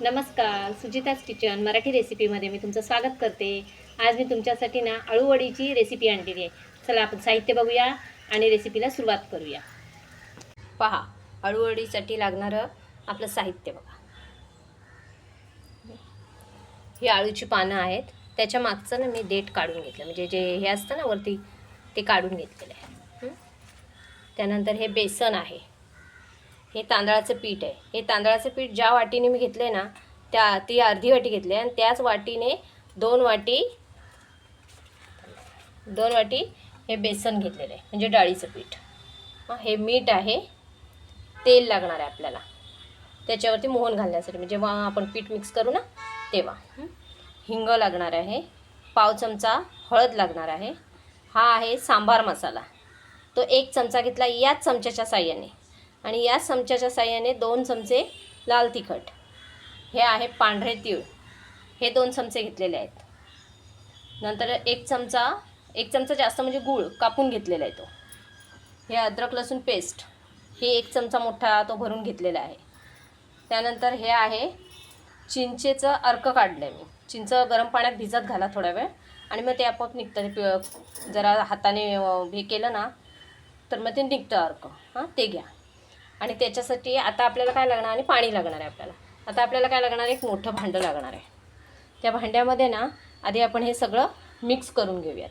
नमस्कार सुजिताज किचन मराठी रेसिपीमध्ये मी तुमचं स्वागत करते. आज मी तुमच्यासाठी ना अळूवडीची रेसिपी आणलेली आहे. चला आपण साहित्य बघूया आणि रेसिपीला सुरुवात करूया. पहा अळूवडीसाठी लागणारं आपलं साहित्य बघा. ही आळूची पानं आहेत. त्याच्या मागचं ना मी देठ काढून घेतलं. म्हणजे जे हे असतं ना वरती ते काढून घेतलेलं आहे. त्यानंतर हे बेसन आहे. हे तांदळाचं पीठ आहे. हे तांदळाचं पीठ ज्या वाटीने मी घेतलं आहे ना त्या ती अर्धी वाटी घेतली आहे आणि त्याच वाटीने दोन वाटी दोन वाटी हे बेसन घेतलेलं आहे म्हणजे डाळीचं पीठ. हां हे मीठ आहे. तेल लागणार आहे आपल्याला. त्याच्यावरती मोहन घालण्यासाठी म्हणजे जेव्हा आपण पीठ मिक्स करू ना तेव्हा. हिंग लागणार आहे पाव चमचा हळद लागणार आहे. हा आहे सांबार मसाला. तो एक चमचा घेतला याच चमच्याच्या साह्याने. आणि याच चमच्याच्या साह्याने दोन चमचे लाल तिखट. हे आहे पांढरे तीळ. हे दोन चमचे घेतलेले आहेत. नंतर एक चमचा एक चमचा जास्त म्हणजे गूळ कापून घेतलेला आहे तो. हे अद्रक लसूण पेस्ट हे एक चमचा मोठा तो भरून घेतलेला आहे. त्यानंतर हे आहे चिंचेचं अर्क काढलं आहे मी. चिंच गरम पाण्यात भिजत घाला थोडा वेळ आणि मग ते आपोआप निघतं. ते जरा हाताने हे केलं ना तर मग ते निघतं अर्क. हां ते घ्या. आणि त्याच्यासाठी आता आपल्याला काय लागणार आणि पाणी लागणार आहे आपल्याला. आता आपल्याला काय लागणार आहे? एक मोठं भांडं लागणार आहे. त्या भांड्यामध्ये ना आधी आपण हे सगळं मिक्स करून घेऊयात.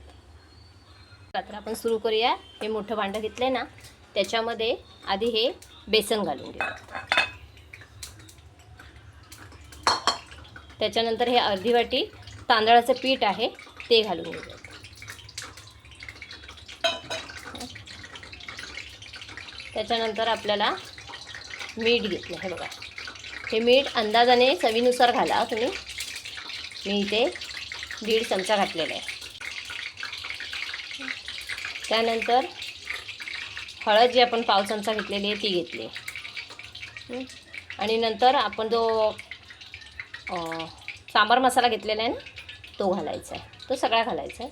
तर आपण सुरू करूया. हे मोठं भांडं घेतलं आहे ना त्याच्यामध्ये आधी हे बेसन घालून घेऊया त्याच्यानंतर हे अर्धी वाटी तांदळाचं पीठ आहे ते घालून घेऊयात. त्याच्यानंतर आपल्याला मीठ घेतलं. हे बघा. हे मीठ अंदाजाने चवीनुसार घाला हो तुम्ही. मी इथे दीड चमचा घातलेला आहे. त्यानंतर हळद जी आपण पाव चमचा घेतलेली आहे ती घेतली आणि नंतर आपण जो सांबार मसाला घेतलेला आहे ना तो घालायचा आहे. तो सगळा घालायचा आहे.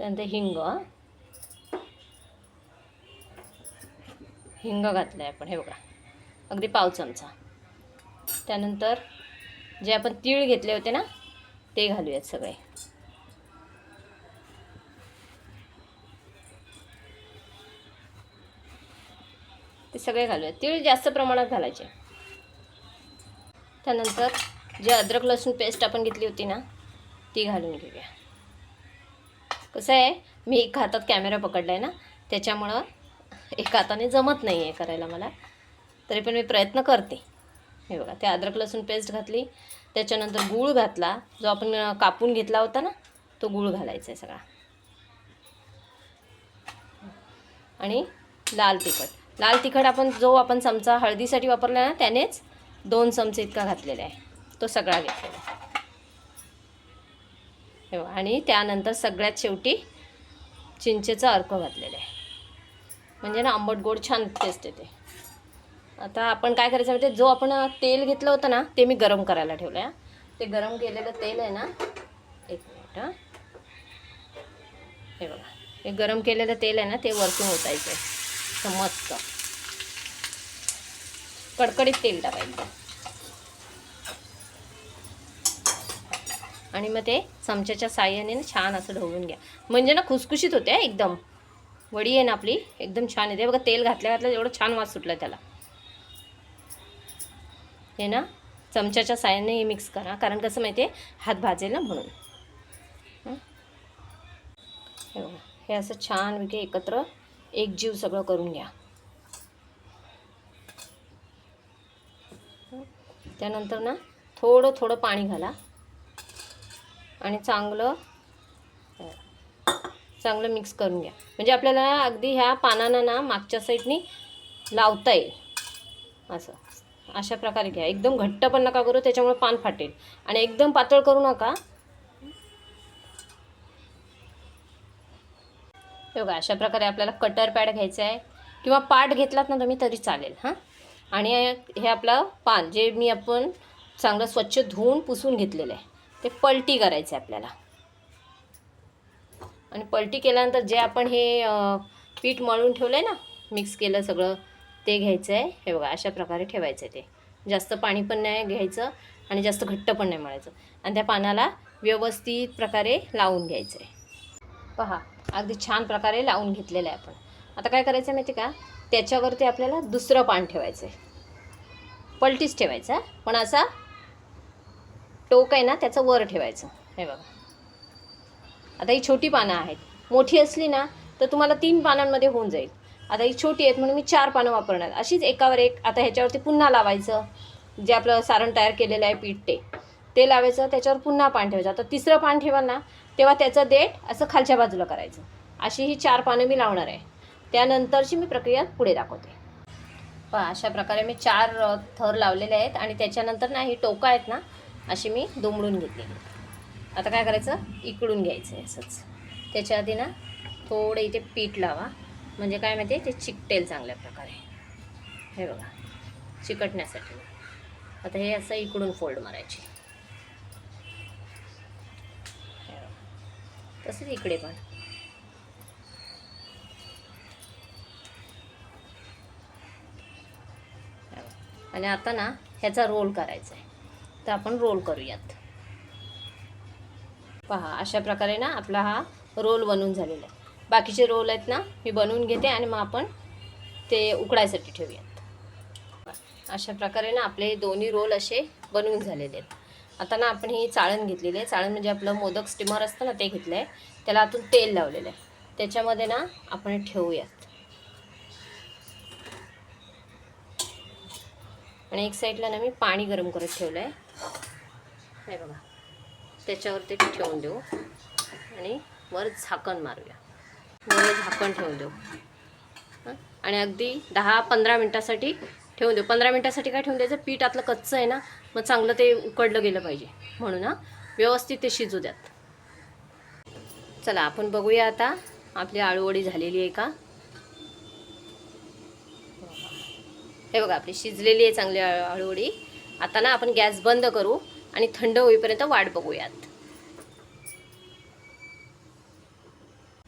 त्यानंतर हिंग. हिंग घातलं आहे आपण हे बघा. अगदी पाव चमचा. त्यानंतर जे आपण तीळ घेतले होते ना ते घालूयात सगळे. ते सगळे घालूयात. तीळ जास्त प्रमाणात घालायचे. त्यानंतर जे अद्रक लसूण पेस्ट आपण घेतली होती ना ती घालून घेऊया. कसं आहे मी एक हातात कॅमेरा पकडला आहे ना त्याच्यामुळं एका हाताने जमत नाही आहे करायला मला. तरी पण मी प्रयत्न करते. हे बघा ते अद्रक लसूण पेस्ट घातली त्याच्यानंतर गूळ घातला जो आपण कापून घेतला होता ना तो गूळ घालायचा आहे सगळा. आणि लाल तिखट. लाल तिखट आपण जो आपण चमचा हळदीसाठी वापरला ना त्यानेच दोन चमचे इतका घातलेला आहे. तो सगळा घेतला. हे आणि त्यानंतर सगळ्यात शेवटी चिंचेचं अर्क घातलेलं आहे. म्हणजे ना आंबट गोड छान टेस्ट येते. आता आपण काय करायचं म्हणजे जो आपण तेल घेतलं होतं ना ते मी गरम करायला ठेवलं आहे ते गरम केलेलं तेल आहे ना एक मिनिट हां. हे बघा. हे गरम केलेलं तेल आहे ना ते वरतून ओतायचं आहे मस्त. कडकडीत तेल टाकायचं. आणि मग ते चमच्याच्या साह्याने ना छान असं ढवळून घ्या. म्हणजे ना खुसखुशीत होते एकदम. वडी आहे ना आपली एकदम छान येते. बघा तेल घातल्या घातल्या एवढं छान वास सुटला त्याला. हे ना चमच्याच्या साह्याने हे मिक्स करा. कारण कसं माहिती आहे हात भाजेल ना म्हणून. हे? बघा हे असं छान वेगळे एकत्र एकजीव सगळं करून घ्या. त्यानंतर ना थोडं थोडं पाणी घाला. आणि चांगलं चांगलं मिक्स करून घ्या. म्हणजे आपल्याला अगदी ह्या पानांना ना मागच्या साईडनी लावता येईल. असं. अशा प्रकारे घ्या. एकदम घट्ट पण नका करू त्याच्यामुळे पान फाटेल. आणि एकदम पातळ करू नका. बघा अशा प्रकारे आपल्याला कटर पॅड घ्यायचा आहे. किंवा पाट घेतलात ना तुम्ही तरी चालेल हां. आणि हे आपलं पान जे मी आपण चांगलं स्वच्छ धुवून पुसून घेतलेलं आहे. ते पलटी करायचं आहे आपल्याला. आणि पलटी केल्यानंतर जे आपण हे पीठ मळून ठेवलं आहे ना मिक्स केलं सगळं ते घ्यायचं आहे हे बघा अशा प्रकारे ठेवायचं आहे ते. जास्त पाणी पण नाही घ्यायचं आणि जास्त घट्ट पण नाही मळायचं. आणि त्या पानाला व्यवस्थित प्रकारे लावून घ्यायचं आहे पहा अगदी छान प्रकारे लावून घेतलेलं आहे आपण. आता काय करायचं माहिती का? त्याच्यावरती आपल्याला दुसरं पान ठेवायचं आहे पलटीच ठेवायचं पण असा टोक आहे ना त्याचं वर ठेवायचं. हे बघा. आता ही छोटी पानं आहेत. मोठी असली ना तर तुम्हाला तीन पानांमध्ये होऊन जाईल. आता ही छोटी आहेत म्हणून मी चार पानं वापरणार. अशीच एकावर एक आता ह्याच्यावरती पुन्हा लावायचं. जे आपलं सारण तयार केलेलं आहे पीठ ते. ते लावायचं त्याच्यावर पुन्हा पान ठेवायचं. आता तिसरं पान ठेवाल ना तेव्हा त्याचं देठ असं खालच्या बाजूला करायचं. अशी ही चार पानं मी लावणार आहे. त्यानंतरची मी प्रक्रिया पुढे दाखवते. पण अशा प्रकारे मी चार थर लावलेले आहेत आणि त्याच्यानंतर ना ही टोकं आहेत ना अशी मी दुमडून घेतलेली आता काय करायचं? इकडून घ्यायचं आहे असंच. त्याच्या आधी ना थोडं इथे पीठ लावा. म्हणजे काय माहिती आहे? ते चिकटेल चांगल्या प्रकारे. हे बघा. चिकटण्यासाठी. आता हे असं इकडून फोल्ड मारायचे. तसेच तसंच इकडे पण. आणि आता ना ह्याचा रोल करायचा आहे. तर आपण रोल करूयात. पहा अशा प्रकारे ना आपला हा रोल बनवून झालेला आहे. बाकीचे रोल आहेत ना मी बनवून घेते आणि मग आपण ते उकडायसाठी ठेवूयात. अशा प्रकारे ना आपले दोन्ही रोल असे बनवून झालेले आहेत. आता ना आपण ही चाळण घेतलेली आहे. चाळण म्हणजे आपलं मोदक स्टीमर असतं ना ते घेतलं आहे त्याला आतून तेल लावलेलं आहे. त्याच्यामध्ये ना आपण ठेवूयात. आणि एक साईडला ना मी पाणी गरम करत ठेवलं आहे हे बघा. त्याच्यावर ते ठेवून देऊ. आणि वर झाकण मारूया. वर झाकण ठेवून देऊ. आणि अगदी दहा पंधरा मिनटासाठी ठेवून देऊ. पंधरा मिनटासाठी काय ठेवून द्यायचं? पीठ आतलं कच्चं आहे ना मग चांगलं ते उकडलं गेलं पाहिजे. म्हणून हां व्यवस्थित ते शिजू द्यात. चला आपण बघूया आता आपली आळूवडी झालेली आहे का? हे बघा आपली शिजलेली आहे चांगली हळूहळी. आळूवडी आता ना आपण गॅस बंद करू आणि थंड होईपर्यंत वाट बघूयात.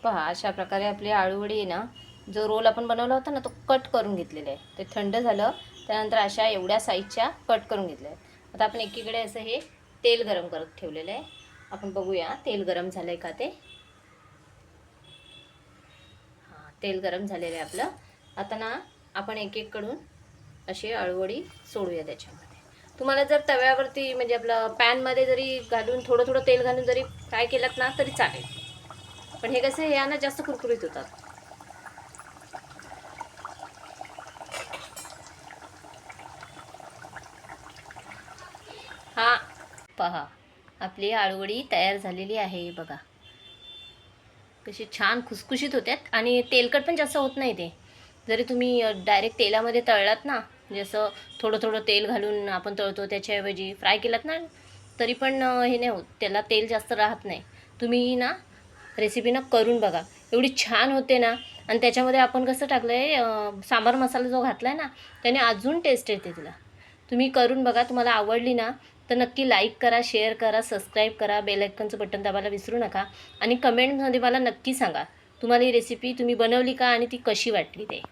पहा अशा प्रकारे आपली आळूवडी आहे ना जो रोल आपण बनवला होता ना तो कट करून घेतलेला आहे. ते थंड झालं त्यानंतर अशा एवढ्या साईजच्या कट करून घेतल्या आहेत. आता आपण एकीकडे असं हे तेल गरम करत ठेवलेलं आहे. आपण बघूया तेल गरम झालं आहे का ते? हां तेल गरम झालेलं आहे आपलं. आता ना आपण एक एक कडून अशी अळवडी सोडूया त्याच्यामध्ये. तुम्हाला जर तव्यावरती म्हणजे आपलं पॅनमध्ये जरी घालून थोडं थोडं तेल घालून जरी फ्राय केलात ना तरी चालेल. पण हे कसं हे ना जास्त कुरकुरीत होतात. हा पहा. आपली आळूवडी तयार झालेली आहे बघा. कशी छान खुसखुशीत होत्यात आणि तेलकट पण जास्त होत नाही ते. जरी तुम्ही डायरेक्ट तेलामध्ये तळलात ना म्हणजे जसं थोडं थोडं तेल घालून आपण तळतो त्याच्याऐवजी फ्राय केलात ना तरी पण हे नाही होत. त्याला तेल जास्त राहत नाही. तुम्ही ना रेसिपी ना करून बघा. एवढी छान होते ना आणि त्याच्यामध्ये आपण कसं टाकलं आहे सांबार मसाला जो घातला आहे ना त्याने अजून टेस्ट येते तिला. तुम्ही करून बघा तुम्हाला आवडली ना तर नक्की लाईक करा शेअर करा सबस्क्राईब करा बेल बटन दाबायला विसरू नका. आणि कमेंटमध्ये मला नक्की सांगा. तुम्हाला ही रेसिपी तुम्ही बनवली का आणि ती कशी वाटली ते?